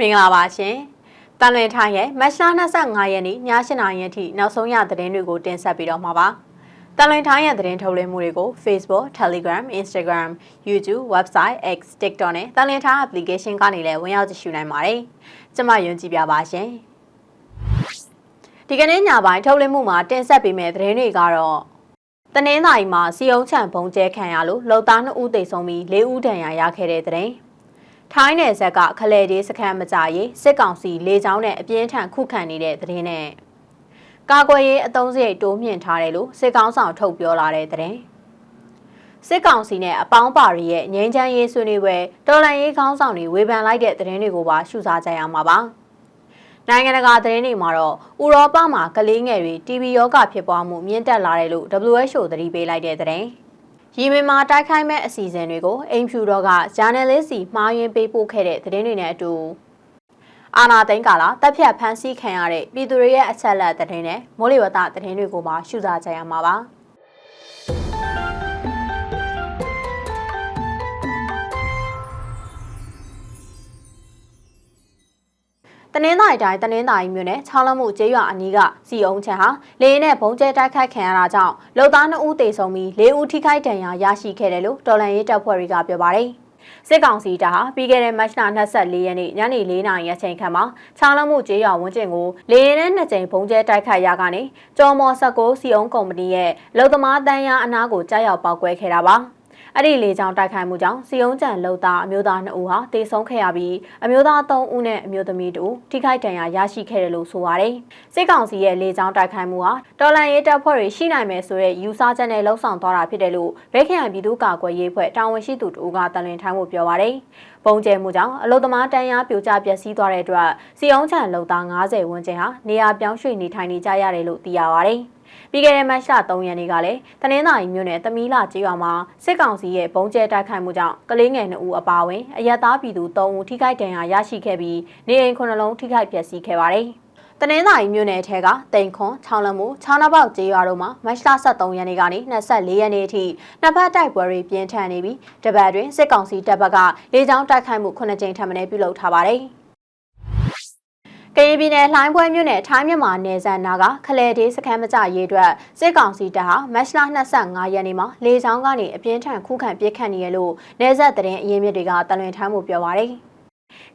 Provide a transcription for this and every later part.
မင်္ဂလာပါရှင်။တန်လွင်ထိုင်းရဲ့မတ်လ25ရက်နေ့ည7:00နာရီအထိနောက်ဆုံးရသတင်းတွေကိုတင်ဆက်ပြီးတော့မှာပါ။တန်လွင်ထိုင်းရဲ့သတင်းထုတ်လွှင့်မှုတွေကို Facebook, Telegram, Instagram, YouTube, Website, X, TikTok နဲ့တန်လွင်ထိုင်း application ကနေလည်းဝင်ရောက်ကြည့်ရှုနိုင်ပါတယ်။ကျွန်မယုံကြည်ပြပါရှင်။ဒီကနေ့ညပိုင်းထုတ်လွှင့်မှုမှာတင်ဆက်ပေးမယ့်သတင်းတွေကတော့တနင်္သာရီမှာစီယုံချံပုံကျဲခံရလို့လုံသား2ဦးသေဆုံးပြီး4ဦးဒဏ်ရာရခဲ့တဲ့သတင်း။ ထိုင်းနယ်ဇက်ကခလဲဒီစခန်းမကြရေးစစ်ကောင်စီလေကြောင်းနဲ့အပြင်းထန်ခုခံနေတဲ့သတင်းနဲ့ကာကွယ်ရေးအုံစရိတ်တိုးမြင့်ထားတယ်လို့စစ်ကောင်ဆောင်ထုတ်ပြောလာတဲ့သတင်းစစ်ကောင်စီနဲ့အပေါင်းပါရီရဲ့ငြိမ်းချမ်းရေးဆွေးနွေးပွဲတော်လှန်ရေးခေါင်းဆောင်တွေဝေဖန်လိုက်တဲ့သတင်းတွေကိုပါရှုစားကြရမှာပါနိုင်ငံတကာသတင်းတွေမှာတော့ဥရောပမှာကလေးငယ်တွေ TB ရောဂါဖြစ်ပွားမှုမြင့်တက်လာတယ်လို့ WHO သတိပေးလိုက်တဲ့သတင်း ရီမင်မှာတိုက်ခိုက်မဲ့အစီအစဉ်တွေကိုအိမ်ဖြူတော်ကဂျာနယ်လစ်စီမှားယွင်းပေးပို့ခဲ့တဲ့သတင်းတွေနဲ့အတူအာနာသိန်းကာလာတပ်ဖြတ်ဖမ်းဆီးခံရတဲ့ပြည်သူတွေရဲ့အချက်အလက်သတင်းနဲ့မိုးလေဝသသတင်းတွေကိုပါရှုစားကြရမှာပါ။ တနင်္သာရီတိုင်းတနင်္သာရီမြို့နယ်ချောင်းလမှုကျေးရွာအနီးကစီအုံချံဟာလေရင်နဲ့ဘုံကျဲတိုက်ခိုက်ခံရတာကြောင့်လုံသား2ဦးသေဆုံးပြီး4ဦးထိခိုက်ဒဏ်ရာရရှိခဲ့တယ်လို့တော်လန်ရေးတပ်ဖွဲ့တွေကပြောပါတယ်။စစ်ကောင်စီတပ်ဟာပြီးခဲ့တဲ့မတ်လ24ရက်နေ့ညနေ4နာရီအချိန်ခန့်မှာချောင်းလမှုကျေးရွာဝန်းကျင်ကိုလေရင်နဲ့နှစ်ကြိမ်ဘုံကျဲတိုက်ခိုက်ရာကနေကျော်မော်16စီအုံကုမ္ပဏီရဲ့လုံသမားတန်းရအနားကိုကြားရောက်ပောက်ကွဲခဲ့တာပါ။ အဲ့ဒီလေကြောင်းတိုက်ခိုက်မှုကြောင့်စီယုံကြံလုံသားအမျိုးသား2ဦးဟာတေဆုံးခဲ့ရပြီးအမျိုးသား3ဦးနဲ့အမျိုးသမီး2ဦးထိခိုက်ဒဏ်ရာရရှိခဲ့တယ်လို့ဆိုပါတယ်။စစ်ကောင်စီရဲ့လေကြောင်းတိုက်ခိုက်မှုဟာတော်လန်ရေးတပ်ဖွဲ့တွေရှိနိုင်မယ်ဆိုတဲ့ယူဆချက်နဲ့လှုံ့ဆော်သွားတာဖြစ်တယ်လို့ဘဲခရိုင်ပြည်သူ့ကာကွယ်ရေးဖွဲ့တာဝန်ရှိသူတို့ကတန်လွင်ထိုင်းမှုပြောပါတယ်။ပုံကျဲမှုကြောင့်အလုသမားတန်းရားပြိုကျပျက်စီးသွားတဲ့အတွက်စီယုံချံလုံသား90ဝန်းကျင်ဟာနေရာပြောင်းရွှေ့နေထိုင်နေကြရတယ်လို့သိရပါတယ်။ ပြီးခဲ့တဲ့မတ်လ3ရက်နေ့ကလည်းတနင်္သာရီမြို့နယ်သမီးလာကျေးရွာမှာစစ်ကောင်စီရဲ့ပုံကျဲတိုက်ခိုက်မှုကြောင့်ကလေးငယ်2ဦးအပါအဝင်အရက်သားပြည်သူ3ဦးထိခိုက်ဒဏ်ရာရရှိခဲ့ပြီးနေအိမ်9လုံးထိခိုက်ပျက်စီးခဲ့ပါတယ်။တနင်္သာရီမြို့နယ်ထဲကတိန်ခွန်ချောင်းလမှုချောင်းနှပေါက်ကျေးရွာတို့မှာမတ်လ23ရက်နေ့ကနေ24ရက်နေ့အထိနှစ်ဖက်တိုက်ပွဲတွေပြင်းထန်နေပြီးတပတ်တွင်စစ်ကောင်စီတပ်ဘက်ကလေကြောင်းတိုက်ခိုက်မှု9ကြိမ်ထပ်မံပြုလုပ်ထားပါတယ်။ ကရင်ပြည်နယ်လှိုင်းပွဲမြို့နယ်ထိုင်းမြန်မာနယ်စပ်နာကခလဲဒေးစခန်းမကြရေးအတွက်စစ်ကောင်စီတပ်ဟာမတ်လ25ရက်နေ့မှာလေကြောင်းကနေအပြင်းထန်ခုခံပစ်ခတ်နေရလို့နယ်စပ်တရင်အရင်မြစ်တွေကတလွင်ထိုင်းမှုပြောပါရယ်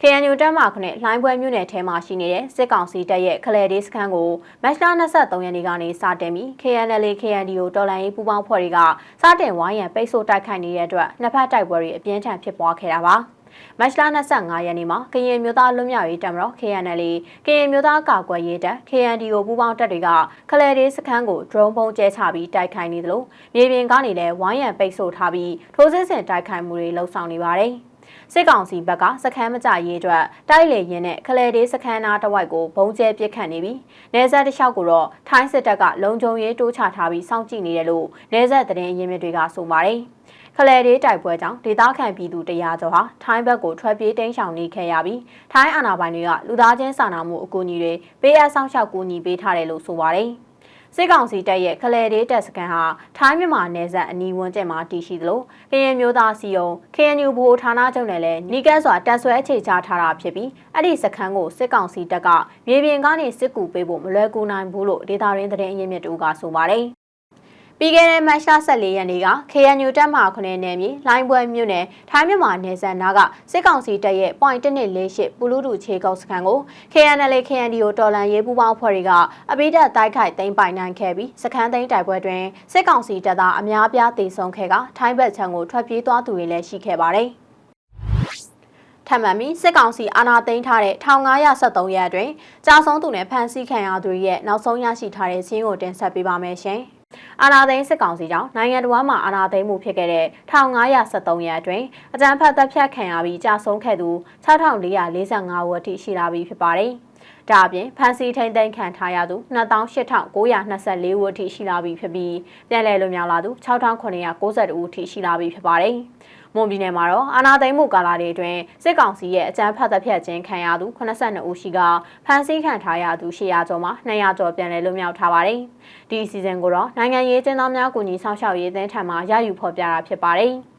KNU တပ်မခုနဲ့လှိုင်းပွဲမြို့နယ်ထဲမှာရှိနေတဲ့စစ်ကောင်စီတပ်ရဲ့ခလဲဒေးစခန်းကိုမတ်လ23ရက်နေ့ကနေစတင်ပြီး KNL KNDO တော်လိုင်းရေးပူးပေါင်းဖွဲ့တွေကစတင်ဝိုင်းရန်ပိတ်ဆို့တိုက်ခိုက်နေတဲ့အတွက်နှစ်ဖက်တိုက်ပွဲတွေအပြင်းထန်ဖြစ်ပွားခဲ့တာပါ။ မတ်လ25ရက်နေ့မှာကရင်မျိုးသားလွတ်မြောက်ရေးတပ်မတော် KNL ကရင်မျိုးသားကာကွယ်ရေးတပ် KNDO ပူးပေါင်းတပ်တွေကခလဲဒေးစခန်းကို drone ပုံကျဲချပြီးတိုက်ခိုက်နေသလိုမြေပြင်ကနေလည်းဝိုင်းရံပိတ်ဆို့ထားပြီးထိုးစစ်ဆင်တိုက်ခိုက်မှုတွေလှုံ့ဆော်နေပါတယ်။ စစ်ကောင်စီဘက်ကစခန်းမကြရေးအတွက်တိုက်လေရင်နဲ့ခလဲဒေးစခန်းသားတဝိုက်ကိုဘုံကျဲပစ်ခတ်နေပြီးနေဆက်တလျှောက်ကိုတော့ထိုင်းစစ်တပ်ကလုံခြုံရေးတိုးချထားပြီးစောင့်ကြည့်နေတယ်လို့နေဆက်သတင်းရင်းမြစ်တွေကဆိုပါတယ်။ခလဲဒေးတိုက်ပွဲကြောင့်ဒေသခံပြည်သူတရားကျော်ဟာထိုင်းဘက်ကိုထွက်ပြေးတိမ်းရှောင်နေခဲ့ရပြီးထိုင်းအာဏာပိုင်တွေကလူသားချင်းစာနာမှုအကူအညီတွေပေးအပ်ဆောင်ရှောက်ကူညီပေးထားတယ်လို့ဆိုပါတယ်။ စစ်ကောင်စီတပ်ရဲ့ခလဲဒေးတပ်စခန်းဟာထိုင်းမြန်မာနယ်စပ်အနီးဝန်းကျင်မှာတည်ရှိသလိုကရင်မျိုးသားစီယုံ KNU ဘိုဌာနချုပ်နဲ့လည်းနီကတ်စွာတပ်ဆွဲအခြေချထားတာဖြစ်ပြီးအဲ့ဒီစခန်းကိုစစ်ကောင်စီတပ်ကမြေပြင်ကနေစစ်ကူပေးဖို့မလွယ်ကူနိုင်ဘူးလို့ဒေတာရင်းသတင်းအရင်းမြစ်တို့ကဆိုပါတယ်။ ပြီးခဲ့တဲ့မတ်လ14ရက်နေ့က KNU တပ်မ9နယ်မြေလိုင်းပွဲမြို့နယ်ထိုင်းမြန်မာနယ်စပ်နားကစစ်ကောင်စီတပ်ရဲ့ .148 ပူလူတူခြေကုပ်စခန်းကို KNL KNDO တော်လန်ရေးပူးပေါင်းဖွဲ့တွေကအပိဓာတ်တိုက်ခိုက်သိမ်းပိုင်နိုင်ခဲ့ပြီးစခန်းသိမ်းတိုက်ပွဲတွင်စစ်ကောင်စီတပ်သားအများပြားတေဆုံးခဲ့ကထိုင်းဘက်ခြမ်းကိုထွက်ပြေးသွားသူတွေလည်းရှိခဲ့ပါတယ်။ထပ်မံပြီးစစ်ကောင်စီအာဏာသိမ်းထားတဲ့1573ရက်အတွင်းကြာဆုံးသူနဲ့ဖမ်းဆီးခံရသူတွေရဲ့နောက်ဆုံးရရှိထားတဲ့စီးရင်ကိုတင်ဆက်ပေးပါမယ်ရှင်။ အာဏာသိမ်းစစ်ကောင်စီကြောင့်နိုင်ငံတော်မှာအာဏာသိမ်းမှုဖြစ်ခဲ့တဲ့1573ရက်အတွင်းအကြမ်းဖက်တပ်ဖြတ်ခံရပြီးကြာဆုံးခဲ့သူ6445ဦးအထိရှိလာပြီဖြစ်ပါတယ်။ ဒါအပြင်ဖမ်းဆီးထိန်သိမ်းခံထားရသူ28,924ဦးအထိရှိလာပြီဖြစ်ပြီးပြန်လည်လွတ်မြောက်လာသူ6,992ဦးအထိရှိလာပြီဖြစ်ပါတယ်။မွန်ပြည်နယ်မှာတော့အာဏာသိမ်းမှုကာလတွေအတွင်းစစ်ကောင်စီရဲ့အကြမ်းဖက်တပ်ဖြတ်ခြင်းခံရသူ82ဦးရှိကဖမ်းဆီးခံထားရသူ800ကျော်မှာ200ကျော်ပြန်လည်လွတ်မြောက်ထားပါတယ်။ဒီအစီအစဉ်ကိုတော့နိုင်ငံရေးကျင်းသားများကူညီဆောင်ရှောက်ရေးအသင်းထံမှရယူဖော်ပြတာဖြစ်ပါတယ်။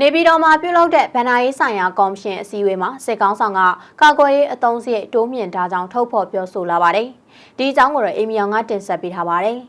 နေပြည်တော်မှာပြုလုပ်တဲ့ဗန်နာရေးဆိုင်ရာကော်မရှင်အစည်းအဝေးမှာစစ်ကောင်ဆောင်ကကာကွယ်ရေးအုံစရိတ်တိုးမြင့်ထားကြောင်းထုတ်ဖော်ပြောဆိုလာပါတယ်။ဒီအကြောင်းကိုတော့အေမီယောင်ကတင်ဆက်ပေးထားပါတယ်။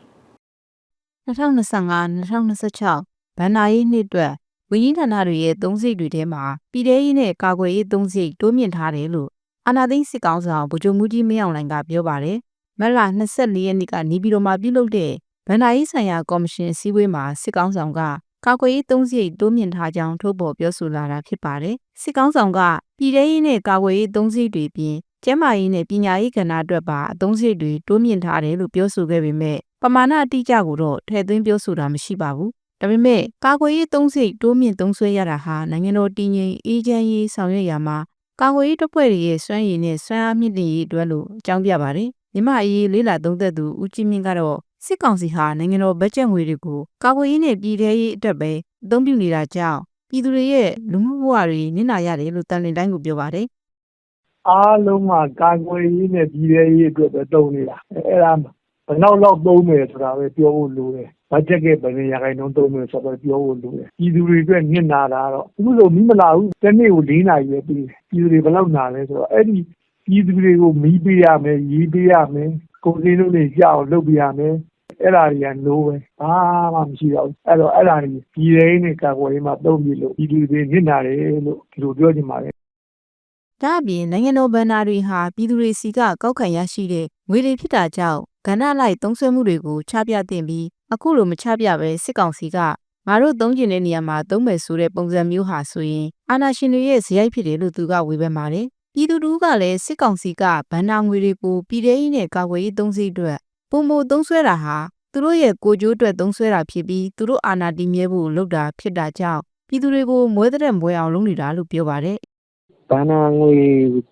2025-2026ဘဏ္ဍာရေးနှစ်အတွက်ဝန်ကြီးဌာနတွေရဲ့သုံးစိတ်တွေထဲမှာပြည်ထရေးနဲ့ကာကွယ်ရေးသုံးစိတ်တိုးမြင့်ထားတယ်လို့အာဏာသိမ်းစစ်ကောင်ဆောင်ဗိုလ်ချုပ်မူကြီးမင်းအောင်လှိုင်ကပြောပါတယ်။မတ်လ24ရက်နေ့ကနေပြည်တော်မှာပြုလုပ်တဲ့ဗဏ္ဍာရေးဆိုင်ရာကော်မရှင်အစည်းအဝေးမှာစစ်ကောင်ဆောင်က ကာကွယ်ရေးသုံးစိတ်တိုးမြင့်ထားကြောင်းထုတ်ဖော်ပြောဆိုလာတာဖြစ်ပါတယ်။စစ်ကောင်ဆောင်ကပြည်ထရေးနဲ့ကာကွယ်ရေးသုံးစိတ်တွေပြင်ကျန်းမာရေးနဲ့ပညာရေးကဏ္ဍအတွက်ပါအသုံးစိတ်တွေတိုးမြင့်ထားတယ်လို့ပြောဆိုခဲ့ပေမဲ့ပမာဏအတိအကျကိုတော့ထည့်သွင်းပြောဆိုတာမရှိပါဘူး။ဒါပေမဲ့ကာကွယ်ရေးသုံးစိတ်တိုးမြင့်သုံးဆွဲရတာဟာနိုင်ငံတော်တည်ငြိမ်အေးချမ်းရေးဆောင်ရွက်ရမှာကာကွယ်ရေးတပ်ဖွဲ့တွေရဲ့စွမ်းရည်နဲ့စွမ်းအားမြင့်တင်ရေးအတွက်လို့အကြောင်းပြပါတယ်။မြမအရေးလေးလာသုံးသက်သူဦးကြီးမြင့်ကတော့ စစ်ကောင်စီဟာနိုင်ငံတော်ဘတ်ဂျက်ငွေတွေကိုကာကွယ်ရေးနဲ့ပြည်ထရေးအတွက်ပဲအသုံးပြုနေတာကြောင့်ပြည်သူတွေရဲ့လူမှုဘဝတွေနစ်နာရတယ်လို့တန်လင်တိုင်းကိုပြောပါတယ်အားလုံးကကာကွယ်ရေးနဲ့ပြည်ထရေးအတွက်ပဲတုံးနေတာအဲအဲ့ဒါဘယ်တော့လောက်သုံးမယ်ဆိုတာပဲပြောဖို့လိုတယ်ဘတ်ဂျက်ကဘယ်နေရာခိုင်နှုန်းသုံးမယ်ဆိုတော့ပြောဖို့လိုတယ်ပြည်သူတွေအတွက်ညှစ်နာတာတော့သူတို့မိမလာဘူးတစ်နေ့ကို၄နာရီပဲပြီးတယ်ပြည်သူတွေဘယ်လောက်နာလဲဆိုတော့အဲ့ဒီပြည်သူတွေကိုမီးပေးရမယ်ရေးပေးရမယ်ကုန်စည်နှုန်းတွေကြောက်လုပ်ပေးရမယ် အဲ့ဒါတွေကနိုးပဲဘာမှမရှိတော့ဘူးအဲ့တော့အဲ့ဒါတွေပြည်ရင်းနဲ့ကာကွယ်ရေးမှာသုံးပြီးလို့ပြည်သူတွေညှစ်နာတယ်လို့ဒီလိုပြောချင်ပါတယ်။ဒါ့အပြင်နိုင်ငံတော်ဗန်နာတွေဟာပြည်သူတွေစီကကောက်ခံရရှိတဲ့ငွေတွေဖြစ်တာကြောင့်ကဏ္ဍလိုက်သုံးစွဲမှုတွေကိုချပြသင့်ပြီးအခုလိုမချပြဘဲစစ်ကောင်စီကငါတို့သုံးကျင်တဲ့နေရာမှာသုံးမယ်ဆိုတဲ့ပုံစံမျိုးဟာဆိုရင်အာဏာရှင်တွေရဲ့ဇယိုက်ဖြစ်တယ်လို့သူကဝေဖန်ပါတယ်။ပြည်သူတို့ကလည်းစစ်ကောင်စီကဗန်နာငွေတွေကိုပြည်ထရေးနဲ့ကာကွယ်ရေးသုံးစိတ်အတွက် ပုံမသုံးစွဲတာဟာသူတို့ရဲ့ကိုကြိုးအတွက်သုံးစွဲတာဖြစ်ပြီးသူတို့အာဏာတည်မြဲဖို့လုပ်တာဖြစ်တာကြောင့်ပြည်သူတွေကိုမွဲတဲ့မွဲအောင်လုပ်နေတာလို့ပြောပါတယ်ဘဏ္ဍာငွေ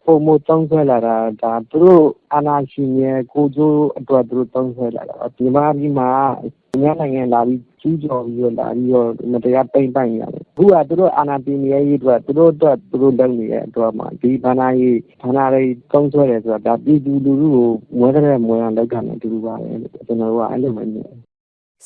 ပုံမတုံးဆွဲလာတာဒါသူတို့အာဏာရှင်ရဲ့ကိုကျိုးအတွက်သူတို့တုံးဆွဲလာတာဒီမှာဒီမှာညနိုင်ငံလာပြီး ကျူးကျော်ပြီးတော့လာပြီးတော့မတရားပိမ့်ပိုင်နေရတယ်အခုကသူတို့အာဏာတင်နေရေးအတွက်သူတို့အတွက်သူတို့လုပ်နေတဲ့အတွက်မှာဒီဘဏ္ဍာရေးဘဏ္ဍာတွေတုံးဆွဲတယ်ဆိုတာဒါပြည်သူလူထုကိုမွဲတဲ့မွဲအောင်လုပ်တာနဲ့တူတူပါပဲကျွန်တော်တို့ကအဲ့လိုပဲမြင်တယ်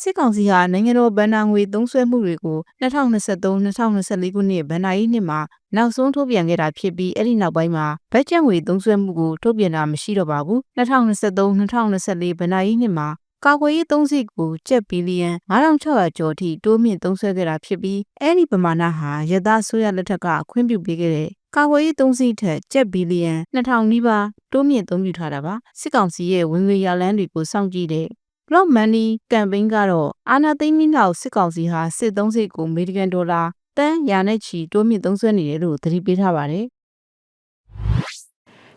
စစ်ကောင်စီဟာနိုင်ငံတော်ဗန်နာငွေသုံးစွဲမှုတွေကို2023-2024ခုနှစ်ဗန်နာရေးနှစ်မှာနောက်ဆုံးထုတ်ပြန်ခဲ့တာဖြစ်ပြီးအဲ့ဒီနောက်ပိုင်းမှာဘတ်ဂျက်ငွေသုံးစွဲမှုကိုထုတ်ပြန်တာမရှိတော့ပါဘူး2023-2024ဗန်နာရေးနှစ်မှာ ကာကွယ်ရေးသုံးစိတ်ကိုကျပ်ဘီလီယံ9600ကျော်ထိတိုးမြင့်သုံးစွဲခဲ့တာဖြစ်ပြီးအဲ့ဒီပမာဏဟာရသဆိုးရလက်ထက်ကခွင့်ပြုပေးခဲ့တဲ့ကာကွယ်ရေးသုံးစိတ်ထက်ကျပ်ဘီလီယံ2000နီးပါးတိုးမြင့်သုံးပြုထားတာပါစစ်ကောင်စီရဲ့ဝင်ငွေရလန်းတွေကိုစောင့်ကြည့်တဲ့ Block Money Campaign ကတော့အာနာသိမ့်မင်းနောက်စစ်ကောင်စီဟာစစ်သုံးစိတ်ကိုအမေရိကန်ဒေါ်လာတန်းရာနဲ့ချီတိုးမြင့်သုံးစွဲနေတယ်လို့သတိပေးထားပါတယ်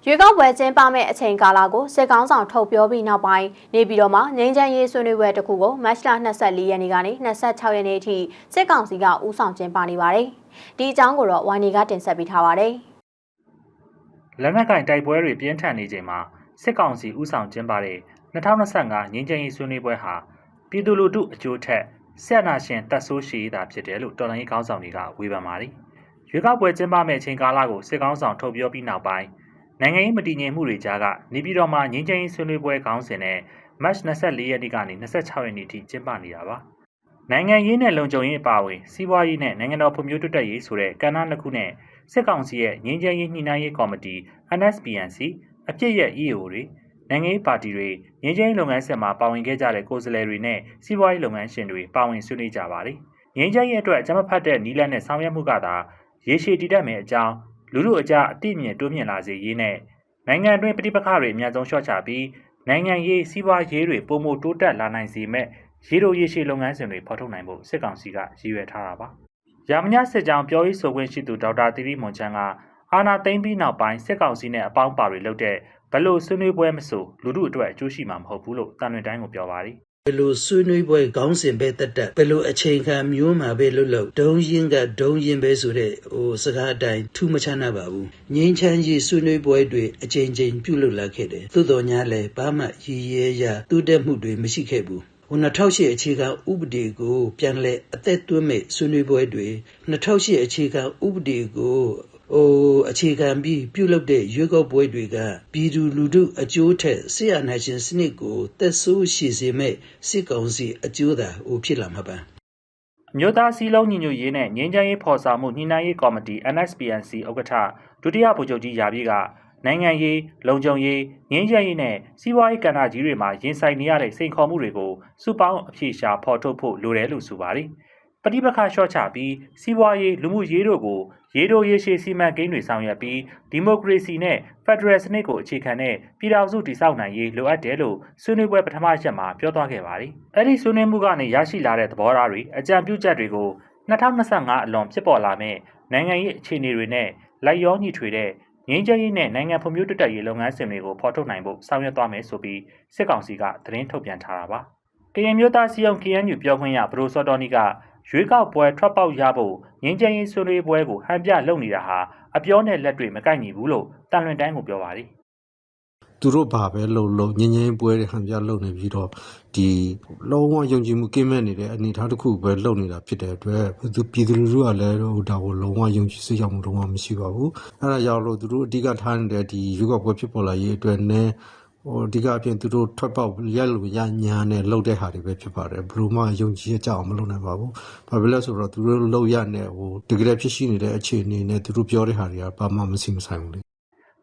ရွေးကောက်ပွဲကျင်းပမဲ့အချိန်ကာလကိုစစ်ကောင်းဆောင်ထုတ်ပြောပြီးနောက်ပိုင်းနေပြည်တော်မှာငင်းချမ်းရေးဆွေးနွေးပွဲတစ်ခုကိုမတ်လ24ရက်နေ့ကနေ26ရက်နေ့အထိစစ်ကောင်စီကဦးဆောင်ကျင်းပနေပါတယ်။ဒီအကြောင်းကိုတော့ဝိုင်းနေကတင်ဆက်ပေးထားပါတယ်။လက်နက်ကင်တိုက်ပွဲတွေပြင်းထန်နေချိန်မှာစစ်ကောင်စီဥဆောင်ကျင်းပတဲ့2025ငင်းချမ်းရေးဆွေးနွေးပွဲဟာပြည်သူလူထုအကျိုးထက်ဆက်နာရှင်တပ်ဆိုးရှိတာဖြစ်တယ်လို့တော်လှန်ရေးကောင်းဆောင်တွေကဝေဖန်ပါတယ်။ရွေးကောက်ပွဲကျင်းပမယ့်အချိန်ကာလကိုစစ်ကောင်းဆောင်ထုတ်ပြောပြီးနောက်ပိုင်း နိုင်ငံရေးမတည်ငြိမ်မှုတွေကြားကနေပြည်တော်မှာငင်းချမ်းရေးဆွေးနွေးပွဲခေါင်းစဉ်နဲ့မတ်24ရက်နေ့ကနေ26ရက်နေ့ထိကျင်းပနေတာပါ။နိုင်ငံရေးနဲ့လုံခြုံရေးအပါအဝင်စီးပွားရေးနဲ့နိုင်ငံတော်ဖွံ့ဖြိုးတိုးတက်ရေးဆိုတဲ့ကဏ္ဍနှစ်ခုနဲ့စစ်ကောင်စီရဲ့ငင်းချမ်းရေးညှိနှိုင်းရေးကော်မတီ NSPNC အပြစ်ရဲ့ EAO တွေနိုင်ငံရေးပါတီတွေငင်းချင်းလုပ်ငန်းဆက်မှာပါဝင်ခဲ့ကြတဲ့ကိုယ်စားလှယ်တွေနဲ့စီးပွားရေးလုပ်ငန်းရှင်တွေပါဝင်ဆွေးနွေးကြပါတယ်။ငင်းချင်းရဲ့အတွက်အကြမ်းမဖတ်တဲ့နီလန်နဲ့ဆောင်ရွက်မှုကသာရေရှည်တည်တတ်မယ်အကြောင်း လူလူအကြအတိအမြင့်တိုးမြင့်လာစေရေးနဲ့နိုင်ငံတွင်းပြည်ပခါတွေအများဆုံးလျှော့ချပြီးနိုင်ငံရေးစီးပွားရေးတွေပုံမတိုးတက်လာနိုင်စေမဲ့ရေတိုရေရှည်လုပ်ငန်းစဉ်တွေဖော်ထုတ်နိုင်ဖို့စစ်ကောင်စီကရည်ရွယ်ထားတာပါ။ရာမညစစ်ကြောင်ပြောရေးဆိုခွင့်ရှိသူဒေါက်တာသီရိမွန်ချန်းကအာနာသိမ့်ပြီးနောက်ပိုင်းစစ်ကောင်စီနဲ့အပေါင်းပါတွေလုပ်တဲ့ဘလို့ဆွေးနွေးပွဲမဆိုလူမှုအတွက်အကျိုးရှိမှာမဟုတ်ဘူးလို့တန်လွင်တိုင်းကိုပြောပါတယ် ဘယ်လိုဆွေးနွေးပွဲခေါင်းစဉ်ပဲတက်တက်ဘယ်လိုအချိန်ခံမျိုးမှာပဲလွတ်လွတ်ဒုံရင်ကဒုံရင်ပဲဆိုတဲ့ဟိုစကားအတိုင်းထူးမချမ်းနာပါဘူးငင်းချမ်းကြီးဆွေးနွေးပွဲတွေအချိန်ချင်းပြုလုပ်လာခဲ့တယ်သို့တော်ညာလည်းဘာမှရည်ရဲရတူးတက်မှုတွေမရှိခဲ့ဘူးဟို2008အခြေခံဥပဒေကို ပြန်လဲအသက်သွင်းမဲ့ဆွေးနွေးပွဲတွေ2008အခြေခံဥပဒေကို ဟိုအခြေခံပြီးပြုလုပ်တဲ့ရွေးကောက်ပွဲတွေကပြည်သူလူထုအကျိုးထက်ဆရာနာရှင်စနစ်ကိုတက်ဆိုးရှိစေမဲ့စစ်ကောင်စီအကျိုးသာဟိုဖြစ်လာမှာပါအမျိုးသားစည်းလုံးညီညွတ်ရေးနဲ့ငြိမ်းချမ်းရေးဖော်ဆောင်မှုညှိနှိုင်းရေးကော်မတီ NSPNC ဥက္ကဋ္ဌဒုတိယဗိုလ်ချုပ်ကြီးရာပြည့်ကနိုင်ငံရေးလုံခြုံရေးငြိမ်းချမ်းရေးနဲ့စီးပွားရေးကဏ္ဍကြီးတွေမှာရင်ဆိုင်နေရတဲ့စိန်ခေါ်မှုတွေကိုစုပေါင်းအဖြေရှာဖော်ထုတ်ဖို့လိုတယ်လို့ဆိုပါတယ်။ ပဋိပက္ခလျှော့ချပြီးစီးပွားရေးလူမှုရေးတို့ကိုရေတိုရေရှည်စီမံကိန်းတွေဆောင်ရွက်ပြီးဒီမိုကရေစီနဲ့ဖက်ဒရယ်စနစ်ကိုအခြေခံတဲ့ပြည်ထောင်စုတည်ဆောက်နိုင်ရေးလိုအပ်တယ်လို့ဆွေးနွေးပွဲပထမရက်မှာပြောသွားခဲ့ပါတယ်။အဲ့ဒီဆွေးနွေးမှုကနေရရှိလာတဲ့သဘောထားတွေအကြံပြုချက်တွေကို2025အလွန်ဖြစ်ပေါ်လာမဲ့နိုင်ငံရေးအခြေအနေတွေနဲ့လိုက်ရောညီထွေတဲ့ငင်းချရေးနဲ့နိုင်ငံဖွံ့ဖြိုးတိုးတက်ရေးလုပ်ငန်းစဉ်တွေကိုဖော်ထုတ်နိုင်ဖို့ဆောင်ရွက်သွားမယ်ဆိုပြီးစစ်ကောင်စီကသတင်းထုတ်ပြန်ထားတာပါ။ကရင်မျိုးသားစီယုံ KNU ပြောခွင့်ရဘရိုစောတော်နီက ရွေးကောက်ပွဲထွက်ပေါက်ရဖို့ငင်းချရေးဆွေးနွေးပွဲကိုဟန်ပြလုပ်နေတာဟာအပြောနဲ့လက်တွေမကိုက်ညီဘူးလို့တန်လွင်တိုင်းကိုပြောပါတယ်။သူတို့ဘာပဲလှုပ်လှုပ်ငင်းငင်းပွဲတွေဟန်ပြလှုပ်နေပြီးတော့ဒီလုံးဝယုံကြည်မှုကင်းမဲ့နေတဲ့အနေအထားတစ်ခုပဲလှုပ်နေတာဖြစ်တဲ့အတွက်သူပြည်သူလူထုကလည်းဟိုဒါကိုလုံးဝယုံကြည်စိတ်ချမှုလုံးဝမရှိပါဘူးအဲဒါကြောင့်လို့သူတို့အဓိကထားနေတဲ့ဒီရွေးကောက်ပွဲဖြစ်ပေါ်လာရေးအတွက်နဲ့ ဟိုအဓိကအပြင်သူတို့ထွက်ပေါက်ရက်လို့ရညာနဲ့လှုပ်တဲ့ဟာတွေပဲဖြစ်ပါတယ်ဘယ်လိုမှယုံကြည်ရကြအောင်မလုပ်နိုင်ပါဘူးဘာဖြစ်လဲဆိုတော့သူတို့လှုပ်ရတဲ့ဟိုတကယ်ဖြစ်ရှိနေတဲ့အခြေအနေနဲ့သူတို့ပြောတဲ့ဟာတွေကဘာမှမစီမဆိုင်ဘူးလေ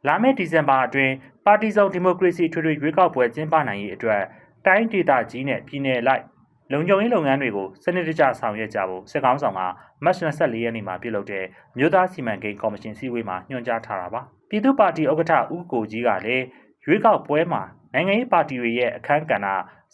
လာမယ့်ဒီဇင်ဘာအတွင်းပါတီစုံဒီမိုကရေစီထွေထွေရွေးကောက်ပွဲကျင်းပနိုင်ရေးအတွက်တိုင်းဒေသကြီးနဲ့ပြည်내လိုက်လုံခြုံရေးလုပ်ငန်းတွေကိုစနစ်တကျဆောင်ရွက်ကြဖို့စစ်ကောင်ဆောင်ကမတ်24ရက်နေ့မှာပြုလုပ်တဲ့မြို့သားစီမံကိန်းကော်မရှင်စည်းဝေးမှာညွှန်ကြားထားတာပါပြည်သူ့ပါတီဥက္ကဋ္ဌဦးကိုကြီးကလည်း ရွေးကောက်ပွဲမှာနိုင်ငံရေးပါတီတွေရဲ့အခမ်းကဏ္ဍ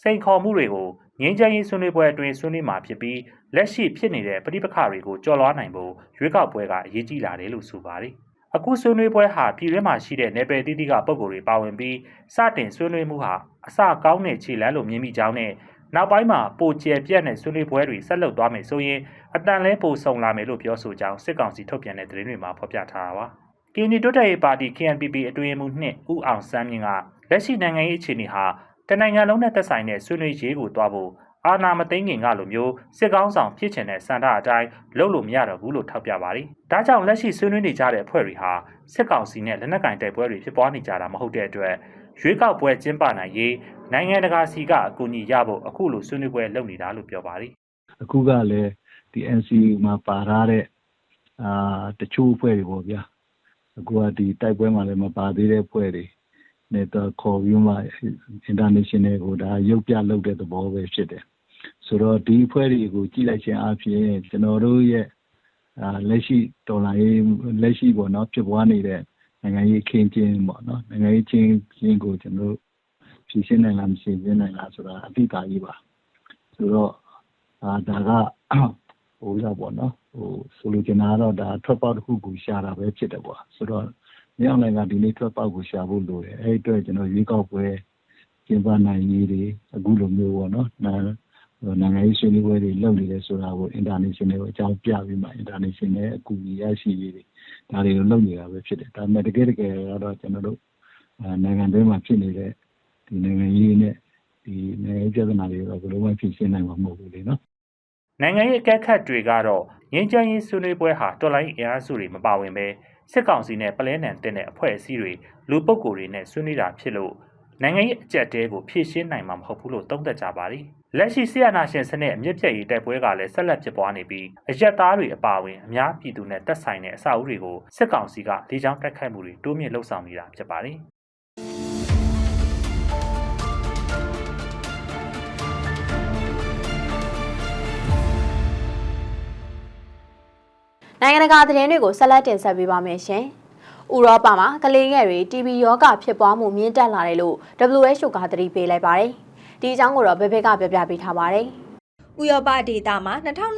စိန်ခေါ်မှုတွေကိုငြင်းချမ်းရေးဆွေးနွေးပွဲအတွင်းဆွေးနွေးမှာဖြစ်ပြီးလက်ရှိဖြစ်နေတဲ့ပဋိပက္ခတွေကိုကျော်လွှားနိုင်ဖို့ရွေးကောက်ပွဲကအရေးကြီးလာတယ်လို့ဆိုပါတယ်အခုဆွေးနွေးပွဲဟာပြည်တွင်းမှာရှိတဲ့နယ်ပယ်တိတိကပုံကိုယ်တွေပါဝင်ပြီးစတင်ဆွေးနွေးမှုဟာအစကောင်းတဲ့ခြေလှမ်းလို့မြင်မိကြောင်းနဲ့နောက်ပိုင်းမှာပိုကျယ်ပြန့်တဲ့ဆွေးနွေးပွဲတွေဆက်လုပ်သွားမယ်ဆိုရင်အတန်လဲပိုဆုံလာမယ်လို့ပြောဆိုကြောင်းစစ်ကောင်စီထုတ်ပြန်တဲ့သတင်းတွေမှာဖော်ပြထားတာပါ။ ကင်းနီတိုတက်ရေးပါတီ KNPP အတွင်းမှုနှစ်ဦးအောင်စန်းမြင့်ကလက်ရှိနိုင်ငံရေးအခြေအနေဟာတနိုင်ငံလုံးနဲ့သက်ဆိုင်တဲ့ဆွေးနွေးရေးကိုတွားဖို့အာနာမသိငင်ကလိုမျိုးစစ်ကောင်းဆောင်ဖြစ်ချင်တဲ့စန္ဒအတိုင်းလုပ်လို့မရတော့ဘူးလို့ထောက်ပြပါတယ်။ဒါကြောင့်လက်ရှိဆွေးနွေးနေကြတဲ့အဖွဲ့တွေဟာစစ်ကောင်စီနဲ့လက်နက်ကင်တိုက်ပွဲတွေဖြစ်ပွားနေကြတာမဟုတ်တဲ့အတွက်ရွေးကောက်ပွဲကျင်းပနိုင်ရေးနိုင်ငံတကာစီကအကူအညီရဖို့အခုလိုဆွေးနွေးပွဲလုပ်နေတာလို့ပြောပါတယ်အခုကလည်းဒီ NCU မှာပါထားတဲ့အာတချို့အဖွဲ့တွေပေါ့ဗျာ အခုကဒီတိုက်ပွဲမှာလည်းမပါသေးတဲ့အဖွဲ့တွေနဲ့တော့ခေါ်ပြီးမှ international ကိုဒါရုပ်ပြလုပ်တဲ့သဘောပဲဖြစ်တယ်ဆိုတော့ဒီအဖွဲ့တွေကိုကြည့်လိုက်ခြင်းအပြင်ကျွန်တော်တို့ရဲ့အာလက်ရှိဒေါ်လာရေးလက်ရှိပေါ့နော်ဖြစ်ပွားနေတဲ့နိုင်ငံရေးခင်းကျင်းပေါ့နော်နိုင်ငံရေးချင်းချင်းကိုကျွန်တော်တို့ဖြည့်ရှင်းနိုင်လားမဖြည့်ရှင်းနိုင်လားဆိုတာအတိအကျကြီးပါဆိုတော့အာဒါက ဟိုရပေါ့နော်ဟိုဆိုလိုချင်တာကတော့ဒါထွက်ပေါက်တစ်ခုကိုရှာတာပဲဖြစ်တယ်ပေါ့ဆိုတော့မြောက်နိုင်ငံဒီနေ့ထွက်ပေါက်ကိုရှာဖို့လိုတယ်အဲ့ဒီအတွက်ကျွန်တော်ရွေးကောက်ပွဲကျင်းပနိုင်ရေးတွေအခုလိုမျိုးပေါ့နော်နာနိုင်ငံရေးဆွေးနွေးပွဲတွေလုပ်နေတယ်ဆိုတာကို international ကိုအကြောင်းပြပြီးမှ international အကူအညီရရှိရေးတွေဒါတွေကိုလုပ်နေတာပဲဖြစ်တယ်ဒါပေမဲ့တကယ်တကယ်တော့ကျွန်တော်တို့နိုင်ငံတွင်းမှာဖြစ်နေတဲ့ဒီနိုင်ငံရေးနဲ့ဒီနိုင်ငံရေးပြဿနာတွေတော့ဘယ်လိုမှဖြေရှင်းနိုင်မှာမဟုတ်ဘူးလေနော်။ နိုင်ငံရေးအကဲခတ်တွေကတော့ငင်းချမ်းရေးဆွေးနွေးပွဲဟာတော်လိုင်းအင်အားစုတွေမပါဝင်ပဲစစ်ကောင်စီနဲ့ပလဲနံတင်တဲ့အဖွဲ့အစည်းတွေလူပုဂ္ဂိုလ်တွေနဲ့ဆွေးနွေးတာဖြစ်လို့နိုင်ငံရေးအကြက်တဲကိုဖြည့်ရှင်းနိုင်မှာမဟုတ်ဘူးလို့သုံးသပ်ကြပါတယ်။လက်ရှိဆီယနာရှင်စနစ်အမြင့်ပြည့်ရေးတိုက်ပွဲကလည်းဆက်လက်ဖြစ်ပွားနေပြီးအရက်သားတွေအပါအဝင်အများပြည်သူနဲ့တက်ဆိုင်တဲ့အဆောက်အဦတွေကိုစစ်ကောင်စီကလေကြောင်းတိုက်ခိုက်မှုတွေတိုးမြင့်လှုပ်ဆောင်နေတာဖြစ်ပါတယ်။ နိုင်ငံတကာသတင်းတွေကိုဆက်လက်တင်ဆက်ပေးပါမယ်ရှင်။ဥရောပမှာကလေးငယ်တွေ TB ရောဂါဖြစ်ပွားမှုမြင့်တက်လာတယ်လို့ WHO ကသတိပေးလိုက်ပါတယ်။ဒီအကြောင်းကိုတော့ဘေဘေကပြောပြပေးထားပါတယ်။ ဥရောပဒေသမှာ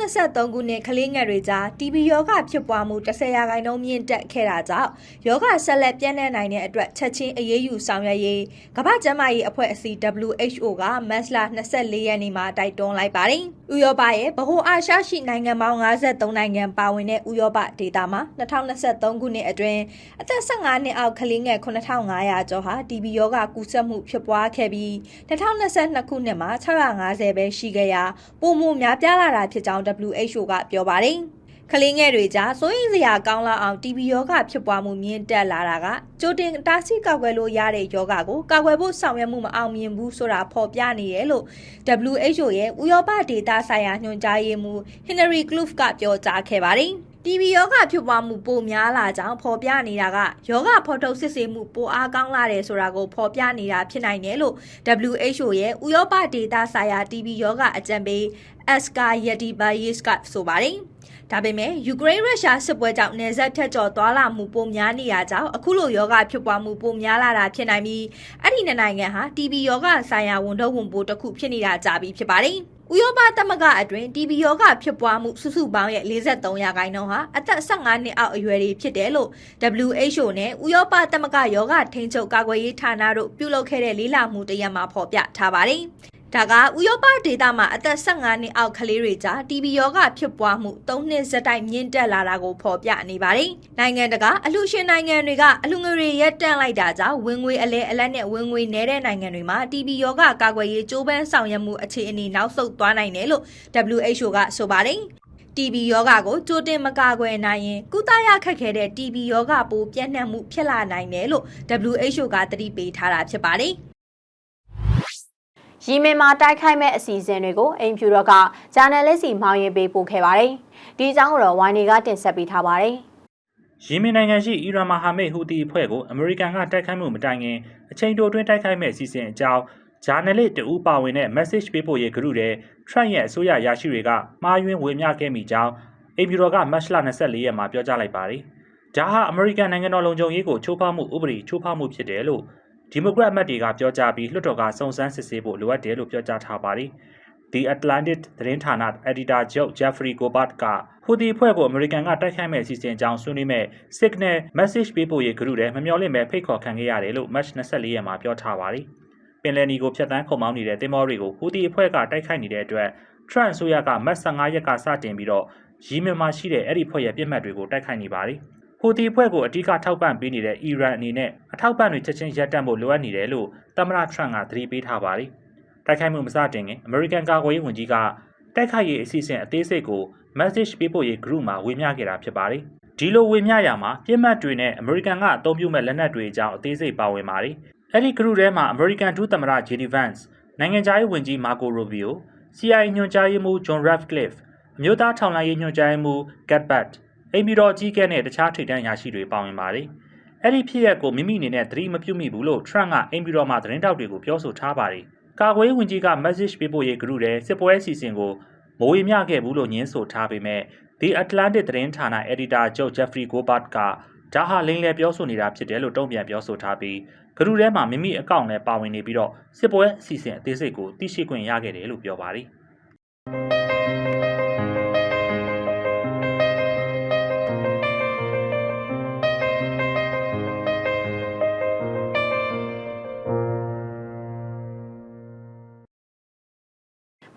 2023ခုနှစ်ကလေးငယ်တွေကြား TB ရောဂါဖြစ်ပွားမှု10ရာခိုင်နှုန်းမြင့်တက်ခဲ့တာကြောင့်ရောဂါဆက်လက်ပြန့်နှံ့နိုင်တဲ့အတွက်ချက်ချင်းအရေးယူဆောင်ရွက်ရေးကမ္ဘာ့ကျန်းမာရေးအဖွဲ့အစည်း WHO ကမတ်လ24ရက်နေ့မှာတိုက်တွန်းလိုက်ပါတယ်။ဥရောပရဲ့ဗဟိုအာရှရှိနိုင်ငံပေါင်း53နိုင်ငံပါဝင်တဲ့ဥရောပဒေသမှာ2023ခုနှစ်အတွင်းအသက်15နှစ်အောက်ကလေးငယ်9500ကျော်ဟာ TB ရောဂါကူးစက်မှုဖြစ်ပွားခဲ့ပြီး2022ခုနှစ်မှာ650ပဲရှိခဲ့ရာပုံမှုများပြားလာတာဖြစ်ကြောင်း WHO ကပြောပါတယ်။ကလေးငယ်တွေကြားစိုးရိမ်စရာကောင်းလောက်အောင် TB ယောဂဖြစ်ပွားမှုမြင့်တက်လာတာကကြိုတင်တားဆီးကောက်ွယ်လို့ရတဲ့ယောဂကိုကောက်ွယ်ဖို့ဆောင်ရွက်မှုမအောင်မြင်ဘူးဆိုတာဖော်ပြနေတယ်လို့ WHO ရဲ့ဥရောပဒေတာဆိုင်ရာညွှန်ကြားရေးမှူး Henry Kloof ကပြောကြားခဲ့ပါတယ်။ TB ယောဂဖြစ်ပွားမှုပိုများလာကြောင်းဖော်ပြနေတာကယောဂဖော်ထုတ်စစ်ဆေးမှုပိုအားကောင်းလာတယ်ဆိုတာကိုဖော်ပြနေတာဖြစ်နိုင်တယ်လို့ WHO ရဲ့ဥရောပဒေတာဆိုင်ရာ TB ယောဂအကြံပေး Aska Yetibayis ကဆိုပါတယ်။ဒါပေမဲ့ယူကရိန်းရုရှားစစ်ပွဲကြောင့်နေဆက်ထက်ကျော်သွားလာမှုပိုများနေရကြောင်းအခုလိုယောဂဖြစ်ပွားမှုပိုများလာတာဖြစ်နိုင်ပြီးအဲ့ဒီနှစ်နိုင်ငံဟာ TB ယောဂဆိုင်ရာဝန်ထုတ်ဝန်ပိုးတစ်ခုဖြစ်နေတာကြာပြီဖြစ်ပါတယ်။ ဥရောပသမဂ္ဂအတွင်း TB ယောဂဖြစ်ပွားမှုစုစုပေါင်းရဲ့43ရာခိုင်နှုန်းဟာအသက်15နှစ်အောက်အရွယ်တွေဖြစ်တယ်လို့ WHO နဲ့ဥရောပသမဂ္ဂယောဂထိန်းချုပ်ကာကွယ်ရေးဌာနတို့ပြုလုပ်ခဲ့တဲ့လေ့လာမှုတစ်ရက်မှာဖော်ပြထားပါတယ်။ ဒါကဥရောပဒေသမှာအသက်15နှစ်အောက်ကလေးတွေကြား TB ယောဂဖြစ်ပွားမှု3နှစ်စက်တိုင်မြင့်တက်လာတာကိုဖော်ပြနေပါတယ်။နိုင်ငံတကာအလှူရှင်နိုင်ငံတွေကအလှူငွေတွေရက်တန့်လိုက်တာကြောင့်ဝင်ငွေအလဲအလတ်နဲ့ဝင်ငွေနည်းတဲ့နိုင်ငံတွေမှာ TB ယောဂကာကွယ်ရေးကြိုးပမ်းဆောင်ရွက်မှုအခြေအနေနောက်ဆုတ်သွားနိုင်တယ်လို့ WHO ကဆိုပါတယ်။ TB ယောဂကိုကြိုတင်မကာကွယ်နိုင်ရင်ကုသရခက်ခဲတဲ့ TB ယောဂပိုးပြန့်နှံ့မှုဖြစ်လာနိုင်တယ်လို့ WHO ကသတိပေးထားတာဖြစ်ပါတယ်။ ရီမင်မှာတိုက်ခိုက်မဲ့အစီအစဉ်တွေကိုအိမ်ဖြူတော်ကဂျာနယ်လစ်စီမောင်းရင်ပေးပို့ခဲ့ပါတယ်။ဒီအကြောင်းကိုတော့ဝိုင်းနေကတင်ဆက်ပေးထားပါတယ်။ယီမင်နိုင်ငံရှိအီရန်မဟာမိတ်ဟူတီအဖွဲ့ကိုအမေရိကန်ကတိုက်ခိုက်မှုမတိုင်ခင်အချိန်တိုတွင်းတိုက်ခိုက်မဲ့အစီအစဉ်အကြောင်းဂျာနယ်လစ်တူပါဝင်တဲ့ message ပေးပို့ရေးဂရုတဲ့ Trump ရဲ့အစိုးရရရှိတွေကမှားယွင်းဝေမျှခဲ့မိကြောင်းအိမ်ဖြူတော်ကမတ်လ24ရက်မှာပြောကြားလိုက်ပါတယ်။ဒါဟာအမေရိကန်နိုင်ငံတော်လုံခြုံရေးကိုချိုးဖောက်မှုဥပဒေချိုးဖောက်မှုဖြစ်တယ်လို့ ဒီမိုကရက်အမတ်တွေကပြောကြားပြီးလွှတ်တော်ကစုံစမ်းစစ်ဆေးဖို့လိုအပ်တယ်လို့ပြောကြားထားပါတယ်။ The Atlantic သတင်းဌာနအက်ဒီတာချုပ် Jeffrey Gobart ကဟူဒီဖွဲ့ကိုအမေရိကန်ကတိုက်ခိုက်မဲ့အစီအစဉ်အကြောင်းဆွေးနွေးမဲ့ Signal Message ပေးပို့ရေးဂရုတဲ့မမျှော်လင့်မဲ့ဖိတ်ခေါ်ခံခဲ့ရတယ်လို့ March 24ရက်မှာပြောထားပါတယ်။ပင်လယ်နီကိုဖျက်ဆီးခုံမောင်းနေတဲ့တင်မောတွေကိုဟူဒီအဖွဲ့ကတိုက်ခိုက်နေတဲ့အတွက် Trump ဆိုရကမတ်15ရက်ကစတင်ပြီးတော့ယီမင်မှာရှိတဲ့အဲ့ဒီဖွဲ့ရဲ့ပြစ်မှတ်တွေကိုတိုက်ခိုက်နေပါတယ်။ ဟူဒီအဖွဲ့ကိုအဓိကထောက်ပံ့ပေးနေတဲ့အီရန်အနေနဲ့အထောက်ပံ့တွေချက်ချင်းရပ်တန့်ဖို့လိုအပ်နေတယ်လို့သမ္မတထရန့်ကသတိပေးထားပါတယ်။တိုက်ခိုက်မှုမစတင်ခင်အမေရိကန်ကာကွယ်ရေးဝန်ကြီးကတိုက်ခိုက်ရေးအစီအစဉ်အသေးစိတ်ကို message ပေးပို့ရေး group မှာဝေမျှခဲ့တာဖြစ်ပါတယ်။ဒီလိုဝေမျှရမှာပြစ်မှတ်တွေနဲ့အမေရိကန်ကအသုံးပြုမဲ့လက်နက်တွေအကြောင်းအသေးစိတ်ပါဝင်ပါတယ်။အဲ့ဒီ group ထဲမှာအမေရိကန်ဒုသမ္မတ JD Vance နိုင်ငံခြားရေးဝန်ကြီး Marco Rubio CIA ညွှန်ကြားရေးမှူး John Ratcliffe အမျိုးသားထောက်လှမ်းရေးညွှန်ကြားရေးမှူး Gat Bart အိမ်ပြည်တော်ကြီးကဲနဲ့တခြားထိပ်တန်းရာရှိတွေပါဝင်ပါတယ်။အဲ့ဒီဖြစ်ရက်ကိုမိမိအနေနဲ့သတိမပြုမိဘူးလို့ Trump ကအိမ်ပြည်တော်မှာသတင်းတောက်တွေကိုပြောဆိုထားပါတယ်။ကာကွယ်ရေးဝန်ကြီးက message ပေးပို့ရေး group ထဲစစ်ပွဲအစီအစဉ်ကိုမိုးဝေမျှခဲ့ဘူးလို့ညင်းဆိုထားပေမဲ့ The Atlantic သတင်းဌာန editor ချုပ် Jeffrey Gobart ကဒါဟာလိမ်လည်ပြောဆိုနေတာဖြစ်တယ်လို့တုံ့ပြန်ပြောဆိုထားပြီးဂရုထဲမှာမိမိအကောင့်နဲ့ပါဝင်နေပြီးတော့စစ်ပွဲအစီအစဉ်အသေးစိတ်ကိုသိရှိခွင့်ရခဲ့တယ်လို့ပြောပါတယ်။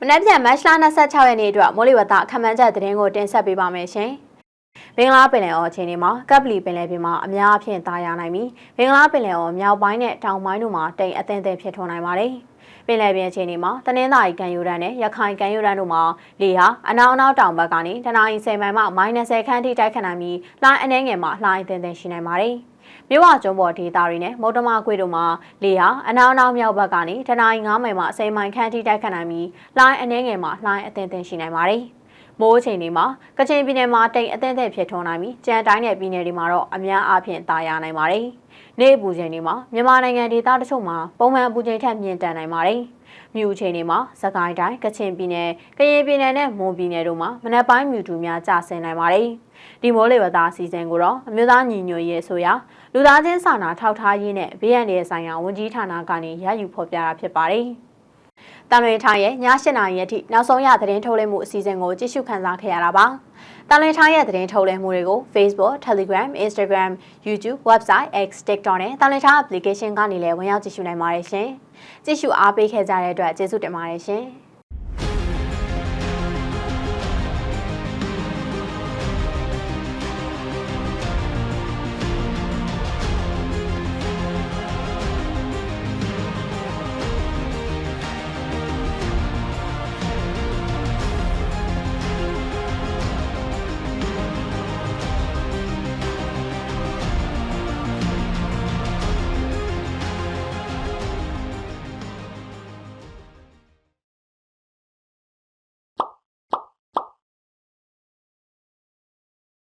မနက်ဖြန်မတ်လ26ရက်နေ့အတွက်မိုးလေဝသခန့်မှန်းချက်သတင်းကိုတင်ဆက်ပေးပါမယ်ရှင်။ဘင်္ဂလားပင်လယ်အော်အခြေအနေမှာကပ်ပလီပင်လယ်ပြင်မှာအများအပြားသားရနိုင်ပြီးဘင်္ဂလားပင်လယ်အော်မြောက်ပိုင်းနဲ့တောင်ပိုင်းတို့မှာတိမ်အသင့်အသင့်ဖြစ်ထွန်းနိုင်ပါတယ်။ပင်လယ်ပြင်အခြေအနေမှာတနင်္သာရီကမ်းရိုးတန်းနဲ့ရခိုင်ကမ်းရိုးတန်းတို့မှာလေဟာအနောက်အနောက်တောင်ဘက်ကနေတနအီ10မိုင်မှ -30 ခန့်ထိတိုက်ခတ်နိုင်ပြီးလှိုင်းအနှဲငယ်မှာလှိုင်းအသင့်အသင့်ရှိနိုင်ပါတယ်။ မြဝကျွန်းပေါ်ဒေသတွေနဲ့မုတ်တမကွေတို့မှာလေဟာအနောက်အနောက်မြောက်ဘက်ကနေတနအီ9မိုင်မှ10မိုင်ခန့်ထိတိုက်ခတ်နိုင်ပြီးလှိုင်းအနှဲငယ်မှာလှိုင်းအသင့်အသင့်ရှိနိုင်ပါတယ်။မိုးအချိန်တွေမှာကချင်ပြည်နယ်မှာတိမ်အသင့်အသင့်ဖြစ်ထွန်းနိုင်ပြီးကြံတိုင်းနယ်ပြည်နယ်တွေမှာတော့အများအားဖြင့်တာယာနိုင်ပါတယ်။နေ့အပူချိန်တွေမှာမြန်မာနိုင်ငံဒေသတချို့မှာပုံမှန်အပူချိန်ထက်မြင့်တက်နိုင်ပါတယ်။မြူချိန်တွေမှာစကိုင်းတိုင်းကချင်ပြည်နယ်ကရင်ပြည်နယ်နဲ့မွန်ပြည်နယ်တို့မှာမနက်ပိုင်းမြူတူများကျဆင်းနိုင်ပါတယ်။ဒီမိုးလေဝသအစီအစဉ်ကိုတော့အမျိုးသားညီညွတ်ရေးဆိုရာ လူသားချင်းစာနာထောက်ထားရေးနဲ့ BND ဆိုင်ရာဝန်ကြီးဌာနကနေရယူဖော်ပြတာဖြစ်ပါတယ်။တန်လွင်ထိုင်းရဲ့ည၈နာရီအထိနောက်ဆုံးရသတင်းထုတ်လွှင့်မှုအစီအစဉ်ကိုကြည့်ရှုခန်းစားခဲ့ရတာပါ။တန်လွင်ထိုင်းရဲ့သတင်းထုတ်လွှင့်မှုတွေကို Facebook, Telegram, Instagram, YouTube, Website, X, TikTok နဲ့တန်လွင်ထိုင်း application ကနေလည်းဝင်ရောက်ကြည့်ရှုနိုင်ပါတယ်ရှင်။ကြည့်ရှုအားပေးခဲ့ကြတဲ့အတွက်ကျေးဇူးတင်ပါတယ်ရှင်။